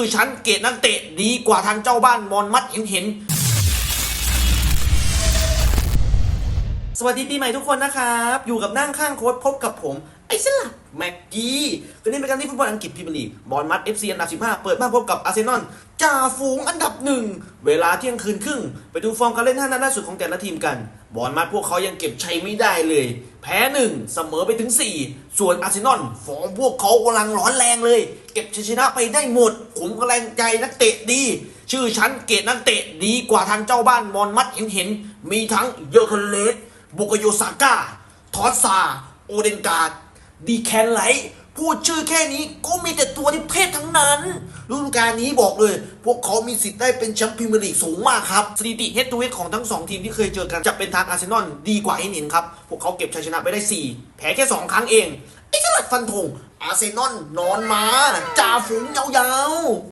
อฉันเกตนักเตะดีกว่าทางเจ้าบ้านมอนมัดเห็นเห็นสวัสดีปีใหม่ทุกคนนะครับ อยู่กับนั่งข้างโค้ชพบกับผม ไอ้สลับแม็กกี้วันนี้เป็นการที่ฟุตบอลอังกฤษพรีเมียร์ลีกบอลมัด FC อันดับ 15 เปิดบ้านพบกับอาร์เซนอลจ่าฝูงอันดับหนึ่ง เวลาเที่ยงคืนครึ่ง ไปดูฟอร์มการเล่นห้านัดล่าสุดของแต่ละทีมกัน บอลมัดพวกเขายังเก็บชัยไม่ได้เลย แพ้หนึ่งเสมอไปถึง 4 ส่วนอาร์เซนอลฟอร์มพวกเขากำลังร้อนแรงเลย เก็บชัยชนะไปได้หมดผมกำลังใจนักเตะดี ชื่อฉันเกตนักเตะดีกว่าทางเจ้าบ้านมอนมัดเห็นเห็นมีทั้งเยอร์คันเลสบุกโยซาก้าทอสซาโอเดนการ์ด ดีแคนไลท์พูดชื่อแค่นี้ก็มีแต่ตัวที่เทพทั้งนั้นฤดูกาลนี้บอกเลย พวกเขามีสิทธิ์ได้เป็นแชมป์พรีเมียร์ลีกสูงมากครับสถิติเฮดทูเฮดของทั้ง 2 ทีมที่เคยเจอกันจะเป็นทางอาร์เซนอลดีกว่าให้เห็นครับ พวกเขาเก็บชัยชนะไปได้ 4 แพ้แค่ 2 ครั้งเอง ไอ้สลัดฟันธงอาร์เซนอลนอนมาจ่าฝูงยาวๆ